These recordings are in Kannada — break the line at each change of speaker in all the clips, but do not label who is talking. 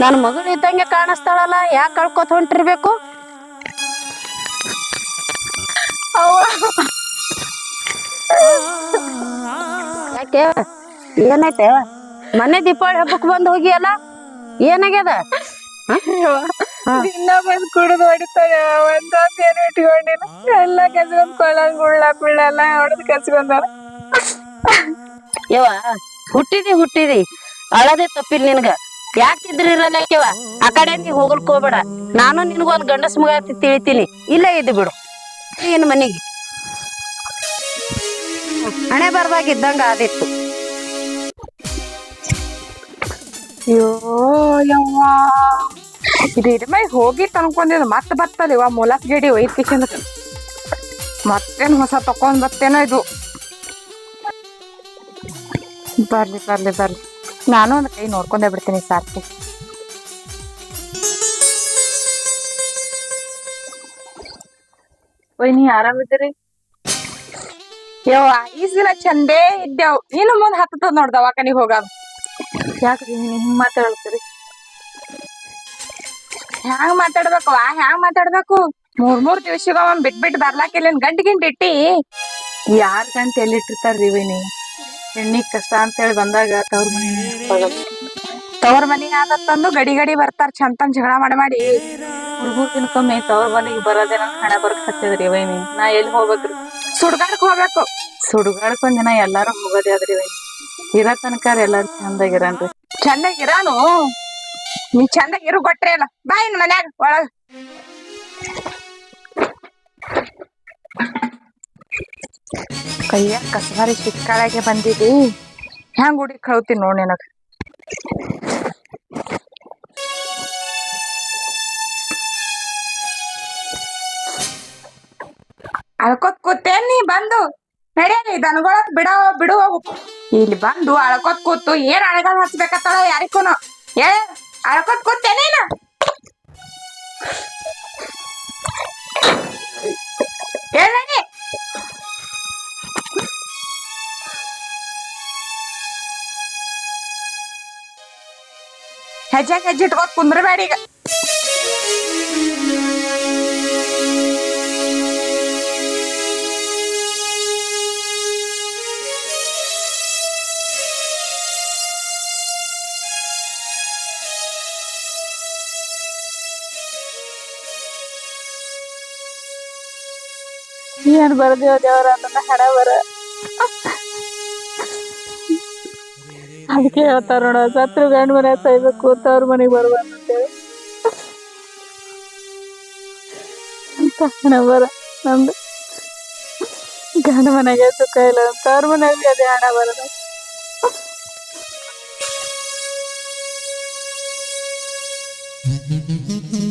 ನನ್ನ ಮಗಳು ಇದ್ದಂಗೆ ಕಾಣಿಸ್ತಾಳಲ್ಲ ಯಾಕೆ ಕಳ್ಕೊತ ಹೊಂಟಿರ್ಬೇಕು? ಯಾಕೆ? ಏನೈತೆ ಮನೆ ದೀಪಾವಳಿ ಹಬ್ಬಕ್ಕೆ ಬಂದು ಹೋಗಿಯಲ್ಲ? ಏನಾಗ್ಯದ?
ದಿನ ಬಂದ್ ಕುಡಿದು ಒಂದೊಂದ್ ಏನು ಇಟ್ಕೊಂಡಿಲ್ಲ. ಎಲ್ಲ ಕಸ್ಕೊಂಡ್ ಕೊಳ್ಳಂಗ್ ಗುಳ್ಳ ಪಿಳ್ಳ ಎಲ್ಲ ಹೊಡೆದ್ ಕಸ್ಕೊಂಡಾರ
ಯವ್ವ ಹುಟ್ಟಿದಿ ಹುಟ್ಟಿದಿ. ಅಳದೆ ತಪ್ಪಿಲ್ಲ ನಿನ್ಗ. ಯಾಕಿದ್ರಿ ಇರಲ್ಲ ಯಾಕೆವ ಆ ಕಡೆ ನೀ ಹೋಗ್ಲಿಕ್ ಹೋಗ್ಬೇಡ. ನಾನು ನಿನಗೊಂದ್ ಗಂಡಸ್ ಮಗ ತಿಳಿತೀನಿ. ಇಲ್ಲೇ ಇದ್ದು ಬಿಡು. ಏನ್ ಮನೆಗೆ. ಹಣೆ ಬರ್ದಾಗ ಇದ್ದಂಗ ಆದಿತ್ತು.
ಅಯ್ಯೋ ಇದು ಇದ್ಮೈ ಹೋಗಿ ಅನ್ಕೊಂಡಿದ್ದು ಮತ್ತೆ ಬರ್ತದೆ ಇವ ಮೂಲಕ್ ಗಿಡಿ ಒಯ್ದ್ ಹೊಸ ತಕೊಂಡ್ ಬರ್ತೇನೋ ಇದು. ಬರ್ಲಿ ಬರ್ಲಿ ಬರ್ಲಿ. ನಾನು ಒಂದು ಕೈ ನೋಡ್ಕೊಂಡೇ ಬಿಡ್ತೀನಿ ಸಾರ್ತಿ ಒಯ್ನಿ ಆರಾಮಿದ್ದೀರಿ ಯವ್ವ ಈ ಸಲ ಚಂದೇ ಇದ್ದೇವ್. ನೀನು ಮುಂದೆ ಹತ್ತದ ನೋಡ್ ದವಾಖಾನಿಗ್ ಹೋಗಾವ ಯಾಕ್ರಿ ನೀವ್ ಹಿಂಗ್ ಮಾತಾಡ್ತೀರಿ? ಹ್ಯಾಂಗ್ ಮಾತಾಡ್ಬೇಕು ವಾ ಹ್ಯಾಂಗ್ ಮಾತಾಡ್ಬೇಕು? ಮೂರ್ ಮೂರ್ ದಿವಸಗ ಬಿಟ್ ಬಿಟ್ ಬರ್ಲಾಕಿಲ್ಲ ಗಂಟ್ ಗಿಂಟ್ ಇಟ್ಟಿ? ಯಾರ್ ಗಂಟ್ ಎಲ್ಲಿ ಇಟ್ಟಿರ್ತಾರ್ರಿ ವೈನಿ ಹೆಣ್ಣಿಗ್ ಕಷ್ಟ ಅಂತೇಳಿ ಬಂದಾಗ ತವ್ರ ಮನೆ ತವ್ರ ಮನಿಗೆ ಆದತ್ತಂದು ಗಡಿ ಗಡಿ ಬರ್ತಾರ ಚಂತನ್ ಜಗಳ ಮಾಡಿ ಮಾಡಿ. ಹುಡುಗರು ತಿನ್ಕೊಮ್ಮೆ ತವ್ರ ಮನಿಗ್ ಬರೋದೇ ನನ್ ಹಣ ಬರ್ಕ್ ಹತ್ತಿದ್ರಿ ವೈನಿ. ನಾ ಎಲ್ಲಿ ಹೋಗ್ಬೇಕ್ರಿ? ಸುಡ್ಗಾಡಕ್ ಹೋಗ್ಬೇಕು. ಸುಡ್ಗಾಡಕ್ ಒಂದ್ ದಿನ ಎಲ್ಲಾರು ಹೋಗೋದೇ ಅದ್ರಿ ವೈನಿ. ಇರ ತನಕ ಎಲ್ಲಾರು ಚಂದಾಗಿರನ್ರಿ. ಚಂದಾಗಿರಾನು ನೀ ಚಂದಾಗಿರು ಕೊಟ್ರೆ ಅಲ್ಲ ಬಾ ಇನ್ ಮನ್ಯಾಗ ಒಳಗ್. ಕೈಯ ಕಸಬಾರಿ ಚಿಕ್ಕಳಾಗೆ ಬಂದಿದ್ದಿ ಹೆಂಗ್ ಹುಡಿ ಕಳ್ತೀನಿ ನೋಡಿ ನನಗ. ಅಳ್ಕೊತ್ ನೀ ಬಂದು. ನಡೆಯಲಿ ದನಗೊಳತ್ ಬಿಡ, ಬಿಡು ಇಲ್ಲಿ ಬಂದು ಅಳ್ಕೊತ್ ಕೂತು ಏನ್ ಅಳಗಾಲ ಹಚ್ಬೇಕತ್ತಳ ಯಾರಿಗೂನು ಏ, ಅಳ್ಕೊತ್ ಕೂತೇನೇನ ಹೆಜ್ಜೆ ಹೆಜ್ಜೆ ಇಟ್ಕೋತ್ ಕುಂದ್ರಬೇಡ ಈಗ ಏನ್ ಬರ್ದೇವ ದೇವರ ನನ್ನ ಹಣ ಬರ ಅದಕ್ಕೆ ಹೇಳ್ತಾರ ನೋಡ ಸತ್ರು ಗಂಡ ಮನೆ ಸಾಯ್ಬೇಕು ತವ್ರ ಮನೆಗೆ ಬರ್ಬಾರ್ದು ಅಂತೇಳಿ ಅಂತ ಹಣ ಬರ ನಮ್ದು ಗಂಡ ಮನೆಗೆ ಸುಖ ಇಲ್ಲ ತವ್ರ ಮನೆಗೆ ಅದೇ ಹಣ ಬರೋದು ಹೊತ್ತು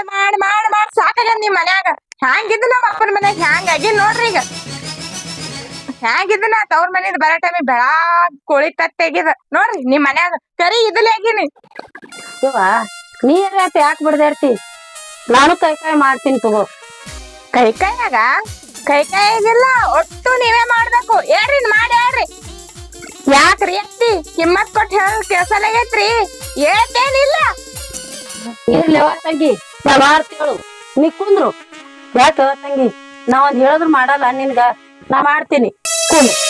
ಮಾಡ್ ಮಾಡ್ ಮಾಡ್ ಮಾಡ್. ಸಾಕಾಗ್ಯದ ನಿಮ್ ಮನ್ಯಾಗ? ಹ್ಯಾಂಗಿದ್ದು ನಮ್ಮ ಅಪ್ಪನ ಮನ್ಯಾಗ? ಹ್ಯಾಂಗಾಗಿ ನೋಡ್ರಿ ಈಗ. ಹ್ಯಾಂಗಿದ್ದು ನಾ ತವ್ರ ಮನೇದ್ ಬರೋ ಟೈಮಿಗೆ ಬೆಳಾ ಕೋಳಿ ತತ್ತೆಗಿದ ನೋಡ್ರಿ ನಿಮ್ ಮನ್ಯಾಗ ಕರಿ ಇದ್ಲೇ ಆಗಿನಿ.
ಇವ ನೀರ್ ಯಾಕೆ ಯಾಕೆ ಬಿಡದೇರ್ತಿ ನಾನು ಕೈ ಕೈ ಮಾಡ್ತೀನಿ ತಗೋ.
ಕೈ ಕೈಯಾಗ? ಕೈ ಕೈಯಾಗಿಲ್ಲ ಒಟ್ಟು ನೀವೇ ಮಾಡ್ಬೇಕು. ಹೇಳ್ರಿ ಮಾಡಿ ಹೇಳ್ರಿ. ಯಾಕ್ರಿ ಎತ್ತಿ ಕಿಮ್ಮತ್ ಕೊಟ್ಟು ಹೇಳ ಕೆಲ್ಸಲಾಗೈತ್ರಿ ಹೇಳ್ತೇನಿಲ್ಲ
ಇರ್ಲಿ ತಂಗಿ. ಮಾಡ್ತೇಳು ನೀ ಕುಂದ್ರು. ಯಾಕ ತಂಗಿ? ನಾ ಒಂದ್ ಹೇಳಿದ್ರು ಮಾಡಲ್ಲ ನಿನ್ಗ ನಾ ಮಾಡ್ತೀನಿ. ಕುಂದ್ರು.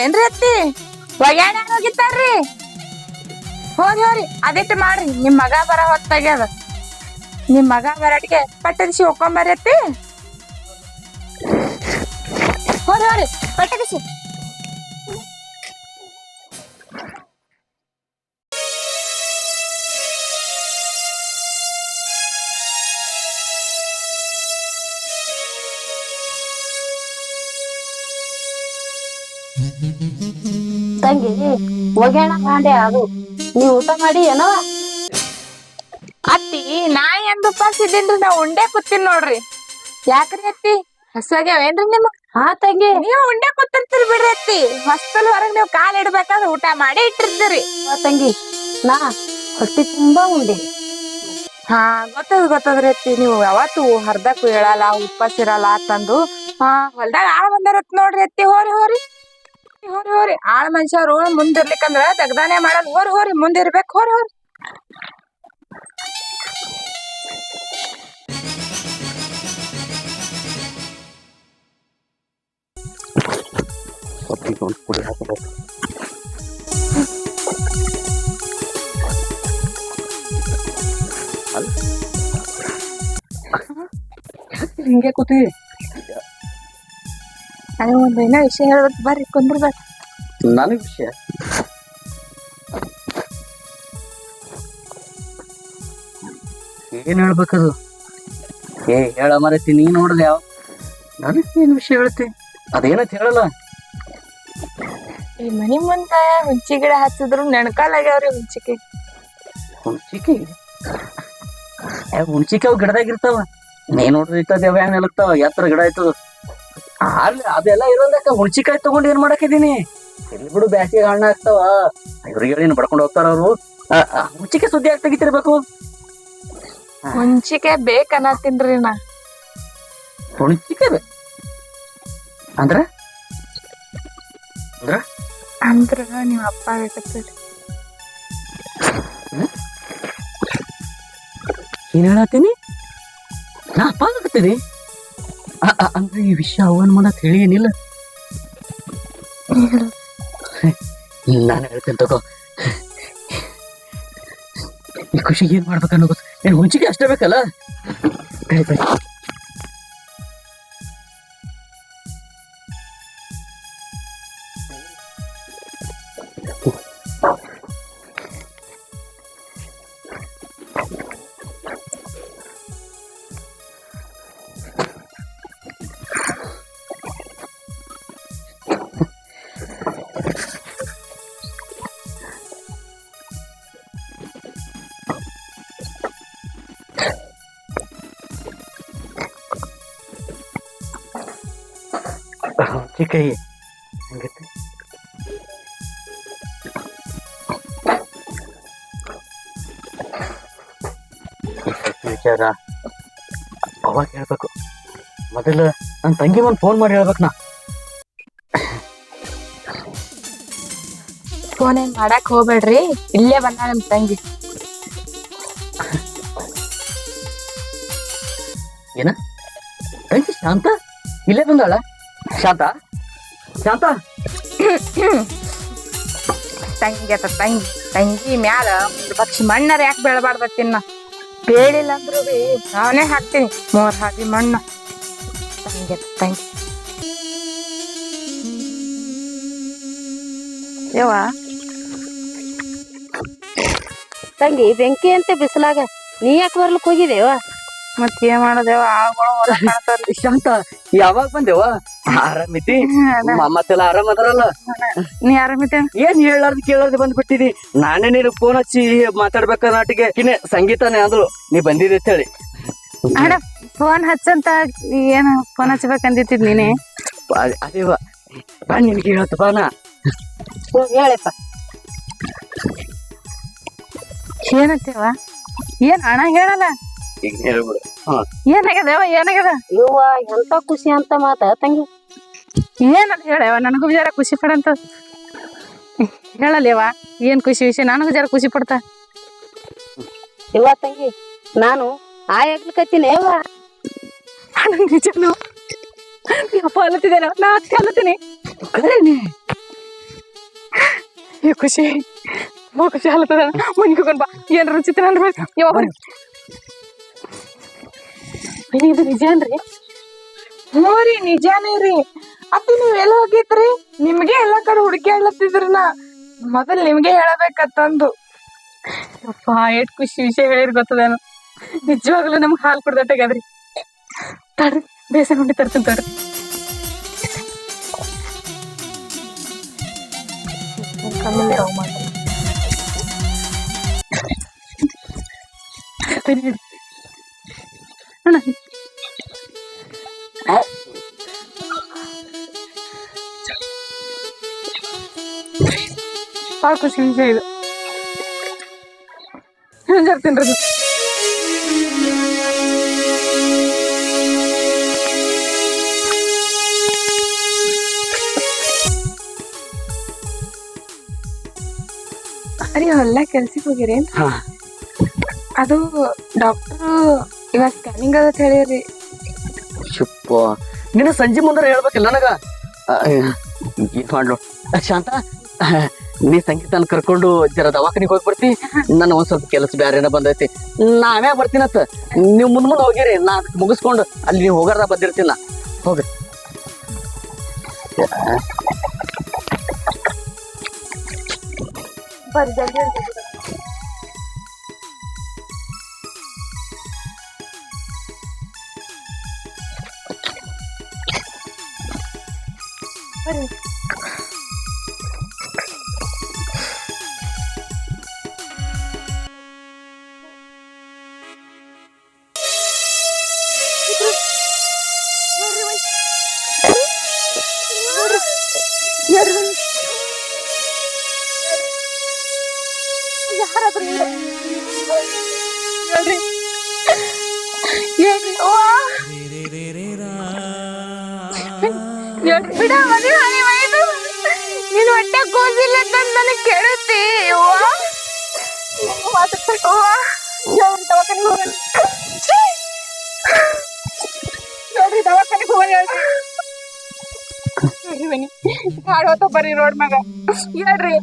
ಏನ್ರಿ ಅತ್ತಿ? ಒಗ್ಯಾಣ ಹೋಗಿತ್ತಾರ್ರಿ ಹೋಗಿ ಹೋರಿ ಅದಿಟ್ಟು ಮಾಡ್ರಿ. ನಿಮ್ ಮಗ ಬರ ಹೊತ್ತಾಗ್ಯದ ನಿಮ್ ಮಗ ಬರಟ್ಗೆ ಪಟ್ಟದಿಸಿ ಒಕ್ಕೊಂಬರ್ರಿ ಅತ್ತಿ. ಹೋರಿ ಹೋರಿ ಪಟ್ಟದಿಸಿ
ಒಗ್ಯಾಣ ಬಾಂಡೆ ಅದು. ನೀ ಊಟ ಮಾಡಿ ಏನವ
ಅತ್ತಿ ನಾ ಎಂದ ಉಪವಾಸ ಇದ್ದೀನ್ರಿ ನಾ ಉಂಡೆ ಕೂತೀನಿ ನೋಡ್ರಿ. ಯಾಕ್ರಿ ಅತ್ತಿ? ಹಸ್ವಾಗ್ಯಾವೇನ್ರಿ ನಿಮ್?
ಹಾ ತಂಗಿ.
ನೀವು ಉಂಡೆ ಕೂತಿರ್ತೀರಿ ಬಿಡ್ರಿ ಅತ್ತಿ. ಹೊಸ್ತಲ್ ಹೊರಗ್ ನೀವು ಕಾಲ್ ಇಡ್ಬೇಕಾದ್ರೆ ಊಟ ಮಾಡಿ ಇಟ್ಟಿರ್ತೀರಿ.
ಹಾ ತಂಗಿ. ನಾ ಹೊಟ್ಟಿ ತುಂಬಾ ಉಂಡೆ.
ಹಾ ಗೊತ್ತದ ಗೊತ್ತದ್ರಿ ಅತ್ತಿ. ನೀವು ಯಾವತ್ತು ಹರ್ದಕ್ಕೂ ಹೇಳಲ್ಲ ಉಪವಾಸ ಇರಲ್ಲ ಅಂತಂದು ಹಾ. ಹೊಲ್ದಾಗ ಆಳ ಬಂದಾರತ್ ನೋಡ್ರಿ ಅತ್ತಿ ಹೋರಿ ಹೋರಿ. ಹೋರಿ ಹೋರಿ. ಆಳ ಮನುಷ್ಯರು ಮುಂದಿರ್ಲಿಕ್ಕಂದ್ರ ತೆಗ್ದಾನೆ ಮಾಡಲ್ ಹೋರಿ ಹೋರಿ. ಮುಂದಿರ್ಬೇಕು ಹೋರಿ ಹೋರಿ.
ಸೊಪ್ಪಿಗೆ ಒಂದು ಪುಡಿ ಹಾಕಬೇಕು. ಹಿಂಗೆ ಕೂತಿ
ನನಗೆ ಒಂದ್ ಏನೋ ವಿಷಯ ಹೇಳ್ಬೇಕು. ಬರ್ರಿ ಕುಂದ್ರಬೇಕು
ನನಗೆ ವಿಷಯ? ಏನ್ ಹೇಳ್ಬೇಕದು? ಏ ಹೇಳ ಮರತಿ ನೀ ನೋಡ್ದೆ ಯಾವ? ನನಗೆ ಏನ್ ವಿಷಯ ಹೇಳ್ತಿ? ಅದೇನಂತ ಹೇಳಲ್ಲ?
ಈ ಮನಿ ಮುಂದ ಹುಂಚಿ ಗಿಡ ಹಚ್ಚಿದ್ರು ನೆಣಕಾಲಾಗ್ಯಾವ್ರಿ ಹುಂಚಿಕೆ.
ಹುಣ್ಚಿಕೆ ಹುಣ್ಚಿಕೆ ಅವು ಗಿಡದಾಗ ಇರ್ತಾವ. ನೀ ನೋಡ್ರಿ ಇತ್ತ ದೇವ ಹೆಂಗ್ ಯಾತ್ರ ಎತ್ತರ ಗಿಡ ಆಯ್ತದ. ಅಲ್ಲಿ ಅದೆಲ್ಲ ಇರೋದಕ್ಕ ಹುಣ್ಚಿಕಾಯಿ ತಗೊಂಡ್ ಏನ್ ಮಾಡಾಕಿದೀನಿ ಇಲ್ಲಿ ಬಿಡು ಬ್ಯಾಸಿಗೆ ಹಣ್ಣು ಆಗ್ತಾವ. ಇವ್ರಿಗೆ ಏನು ಬಡ್ಕೊಂಡು ಹೋಗ್ತಾರ ಅವರು. ಹುಣ್ಚಿಕೆ ಸುದ್ದಿ ಆಗಿ ತೆಗಿತಿರ್ಬೇಕು?
ಹುಂಚಿಕೆ ಬೇಕನ್ನತ್ತೀನ್ರಿ ನಾ.
ಹುಣ್ಚಿಕಾಯಿ ಬೇ- ಅಂದ್ರ?
ಅಂದ್ರ? ನೀವ್ ಅಪ್ಪ ಬೇಕತ್ತೀರಿ
ಏನ್ ಹೇಳತ್ತೀನಿ? ನಾ ಅಪ್ಪ ಆಗತ್ತೀನಿ ಅಂದ್ರೆ ಈ ವಿಷಯ ಅವನ್ ಮಾಡಕ್ ಹೇಳಿ ಏನಿಲ್ಲ ನಾನು ಹೇಳ್ತೇನೆ ತಗೋ. ಈ ಖುಷಿಗೆ ಏನ್ ಮಾಡ್ಬೇಕು ಅನ್ನೋ ಗೊತ್ತ ಏನ್ ಹುಂಚಿಗೆ ಅಷ್ಟೇ ಬೇಕಲ್ಲ? ತಡಿ, ತಡಿ. ಹುಂಚಿಕಾಯಿ ಹಂಗೈತಿ ವಿಚಾರ. ಅವಾಗ ಹೇಳ್ಬೇಕು. ಮೊದಲ ನನ್ನ ತಂಗಿ ಒಂದು ಫೋನ್ ಮಾಡಿ ಹೇಳ್ಬೇಕು ನಾ.
ಫೋನ್ ಏನ್ ಮಾಡಕ್ ಹೋಗ್ಬೇಡ್ರಿ. ಇಲ್ಲೇ ಬಂದ ನಮ್ಮ ತಂಗಿ. ಏನ?
ತಂಗಿ ಶಾಂತ? ಇಲ್ಲೇ ಬಂದಾಳ? ಶಾಂತ ಶಾಂತ
ತಂಗಿ ಅತ್ತ ತಂಗಿ. ತಂಗಿ ಮ್ಯಾಲ ಪಕ್ಷಿ ಮಣ್ಣರ ಯಾಕೆ ಬೆಳಬಾರ್ದ ತಿನ್ನ? ಬೇಳಿಲ್ಲ ಅಂದ್ರು ನಾನೇ ಹಾಕ್ತೀನಿ. ಮೋರ್ ಹಾಕಿ ಮಣ್ಣು. ತಂಗಿ ಅತ್ತ ತಂಗಿ. ಯವ್ವ?
ತಂಗಿ, ಬೆಂಕಿ ಅಂತ ಬಿಸಿಲಾಗ. ನೀ ಯಾಕೆ ಬರ್ಲಿಕ್ಕೆ ಹೋಗಿದೇವ
ಮತ್ ಏನ್ ಮಾಡೋದೇವ? ಆಳ್ಗೊಳ ಹೊರ ಕಾಣ್ತಾರ್ರಿ.
ಶಾಂತ ಯಾವಾಗ ಬಂದೇವ? ಆರಾಮಿತಿ? ಮತ್ತೆಲ್ಲ ಆರಾಮ್ ಅದರಲ್ಲ.
ನೀ ಆರಾಮಿದ್ದೆ
ಏನ್ ಹೇಳಾರ್ದು ಕೇಳಾರ್ದು ಬಂದ್ಬಿಟ್ಟಿದಿ? ನಾನೇ ನೀನು ಫೋನ್ ಹಚ್ಚಿ ಮಾತಾಡ್ಬೇಕ ನಾಟಿಗೆ ಕಿನೆ ಸಂಗೀತನೇ ಅಂದ್ರು ನೀ ಬಂದಿದೆ ಅಂತ ಹೇಳಿ.
ಅಣ್ಣ ಫೋನ್ ಹಚ್ಚಂತ ಏನ್ ಫೋನ್ ಹಚ್ಬೇಕಂದಿತ್ತಿದ್ ನೀನೆ?
ಅದ್- ಅದೇವ. ಬಾ ನಿನ್ಗೆ ಹೇಳತ್ತ ಬಾ ನಾ.
ಹೇಳಪ್ಪ.
ಏನತ್ತೇವ ಏನ್ ಅಣ್ಣ ಹೇಳಲ್ಲ? ಏನಾಗ್ಯದೇವ ಏನಾಗ್ಯದ
ಇವ್ವ ಎಂತ ಖುಷಿ ಅಂತ ಮಾತ ತಂಗಿ?
ಏನಂತ ಹೇಳವ ನನಗೂ ಜರ ಖುಷಿ ಪಡಂತ. ಹೇಳಲ್ಲೇವ ಏನ್ ಖುಷಿ ವಿಷಯ ನನಗೂ ಜರ ಖುಷಿ ಪಡ್ತಾ.
ಇವ ತಂಗಿ ನಾನು ಆ ಆಗ್ಲಿಕತ್ತೀನಿ ಅವ್ವ
ನಿಜನು? ಅಪ್ಪ ಅಲ್ಲತ್ತಿದ್ದೇನೆ ನಾ ಅತ್ತೆ ಅಲ್ಲತ್ತೀನಿ. ಖುಷಿ. ಖುಷಿ ಹಾಲತ್ತದ ಮನಿಗೆ ಬಾ ಯಾವ ಬರ್ರಿ. ಬನ್ನಿ, ಇದು ನಿಜ ರೀ ರೀ ನಿಜಾನೇ ರೀ. ಅತ್ತಿ ನೀವ್ ಎಲ್ಲ ಹೋಗಿದ್ರಿ? ನಿಮ್ಗೆ ಎಲ್ಲಾ ಕಡೆ ಹುಡುಕಿ ಹೇಳತ್ತಿದ್ರಿ ನಾ. ಮೊದಲ್ ನಿಮ್ಗೆ ಹೇಳಬೇಕತ್ತಂದು. ಅಪ್ಪ, ಎಷ್ಟ್ ಖುಷಿ ವಿಷಯ ಹೇಳಿರ್ ಗೊತ್ತದೇನು? ನಿಜವಾಗ್ಲೂ ನಮ್ಗೆ ಹಾಲು ಕುಡ್ದಟ್ಟಾಗದ್ರಿ ತಡ್ರಿ ಬೇಸನ್ ಹುಂಡಿ ತರ್ತೀನಿ ತಡ್ರಿ. ಕಮ್ಮಿ ರಾವ್. ಭಾಳ ಖುಷಿ ವಿಷಯ ಇದು. ಜರ್ತೀನಿ ರೀ ಅರಿ ಹೊಲ್ಲ ಕೆಲ್ಸಕ್ಕೆ ಹೋಗಿರೇನ್
ಹಾ.
ಅದು ಡಾಕ್ಟರ್ ಇವಾಗ ಸ್ಕ್ಯಾನಿಂಗ್ ಅದ ಹೇಳಿರಿ
ಶುಪ್ಪ ನಿನ್ನ ಸಂಜೆ ಮುಂದಾರ ಹೇಳ್ಬೇಕಿಲ್ಲ ನನಗ? ಏನ್ ಮಾಡ್ಲು. ಶಾಂತ ನೀ ಸಂಗೀತನ ಕರ್ಕೊಂಡು ಜರ ದವಾಖಾನಿಗೆ ಹೋಗಿ ಬರ್ತಿ ನನ್ನ ಒಂದ್ ಸ್ವಲ್ಪ ಕೆಲಸ ಬ್ಯಾರೇನ ಬಂದೈತಿ. ನಾವೇ ಬರ್ತೀನತ್ತ ನೀವು ಮುಂದ್ ಮುಂದೆ ಹೋಗಿರಿ. ನಾ ಮುಗಿಸ್ಕೊಂಡು ಅಲ್ಲಿ ನೀವು ಹೋಗಾರ್ದ ಬಂದಿರ್ತೀನಿ ಹೋಗ್ರಿ.
ಬರ್ರಿ. ಯಾರಾದ್ರೂ ಹೇಳ್ರಿ. ಹೇಳ್ರಿ. ಬಿಡ ಮದುವೆ ಹಣೆ ಒಯ್ದು ನನಗೆ ಅವ್ವ. ಅವ್ವ. ಹೇಳ್ರಿ, ದವಾಖಾನಿಗೆ ಹೋಗೋಣ. ಛೀ! ಹೇಳ್ರಿ, ದವಾಖಾನಿಗೆ ಹೋಗೋಣ, ಹೇಳ್ರಿ. ಹೇಳ್ರಿ ಬನ್ನಿ. ಕಾಡು ಹೊತ್ತ ಬರ್ರಿ ರೋಡ್ ಮ್ಯಾಗ. ಹೇಳ್ರಿ.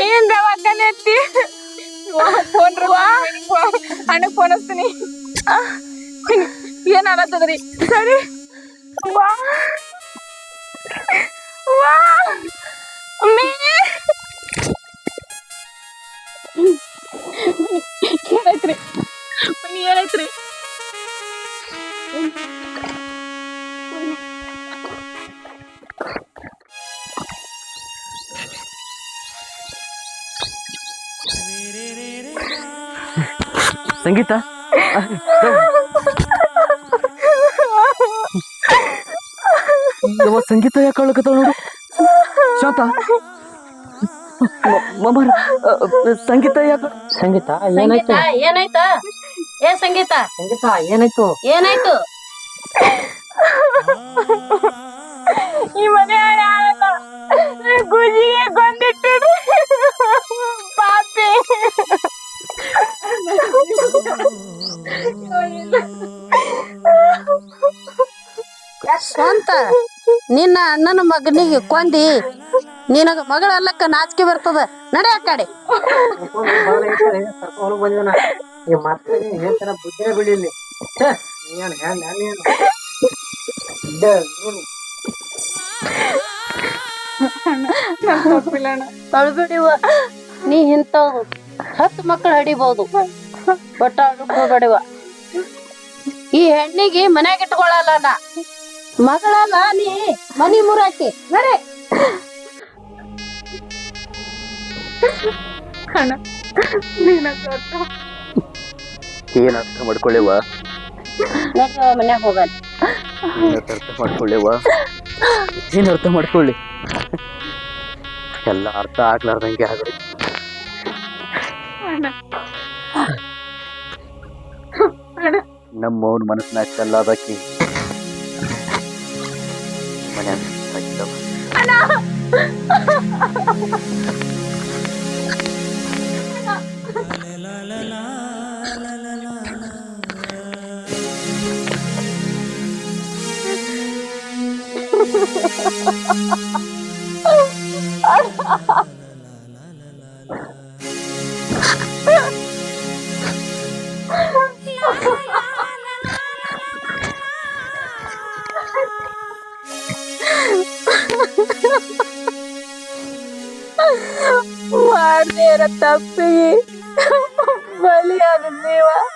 ಏನ್ ದವಾಖಾನೆ ಹತ್ತಿ ಫೋನ್ ಅಣ್ಣಗ್ ಫೋನ್ ಹಚ್ತೀನಿ. ಏನ್ ಆಗತ್ತದ್ರಿ ಸರಿ. ವಾ. ವಾ.
ಸಂಗೀತ? ಸಂಗೀತ ಯಾಕೆ ಅಳಕತ್ತಾಳ ನೋಡು? ಶಾಂತ? ಮಮ್ಮರ್ ಸಂಗೀತ ಯಾಕೆ? ಸಂಗೀತ
ಏನಾಯ್ತು? ಏನಾಯ್ತು? ಏ ಸಂಗೀತ?
ಸಂಗೀತ ಏನಾಯ್ತು?
ಏನಾಯ್ತು? ನಿನ್ನ ಅಣ್ಣನ ಮಗನಿಗೆ ಕೊಂದಿ ನಿನಗ ಮಗಳಲ್ಲಕ್ಕ ನಾಚಿಕೆ ಬರ್ತದ. ನಡೆ ಆ ಕಡೆ. ಅಳ್ಬಿಡಿವ. ನೀ ಇಂಥವ್ರು ಹತ್ತು ಮಕ್ಕಳು ಹಡಿಬಹುದು ಬಟ್ ಅಳ್ಕ್ ಈ ಹೆಣ್ಣಿಗೆ ಮನ್ಯಾಗ ಇಟ್ಕೊಳಲ್ಲ ನಾ. ಮಗಳಲ್ಲ ನೀ ಮನಿ ಮುರಾಕಿ ನಡೆ.
ನೀನ ದೊಡ್ಡ
ಏನ್ ಅರ್ಥ ಮಾಡ್ಕೊಳ್ಳಿವ
ಮನ್ಯಾಗ ಹೋಗಲ್ಲ
ಏನ್ ಅರ್ಥ ಮಾಡ್ಕೊಳ್ಳಿವ ಏನ್ ಅರ್ಥ ಮಾಡ್ಕೊಳ್ಳಿ? ಎಲ್ಲ ಅರ್ಥ ಆಗ್ಲಾರ್ದಂಗೆ ಆಗ್ರಿ
ಅಣ್ಣ. Madam,
pardon. Anak! Anak! Anak! era
tão feliz. Valeu, meu amor.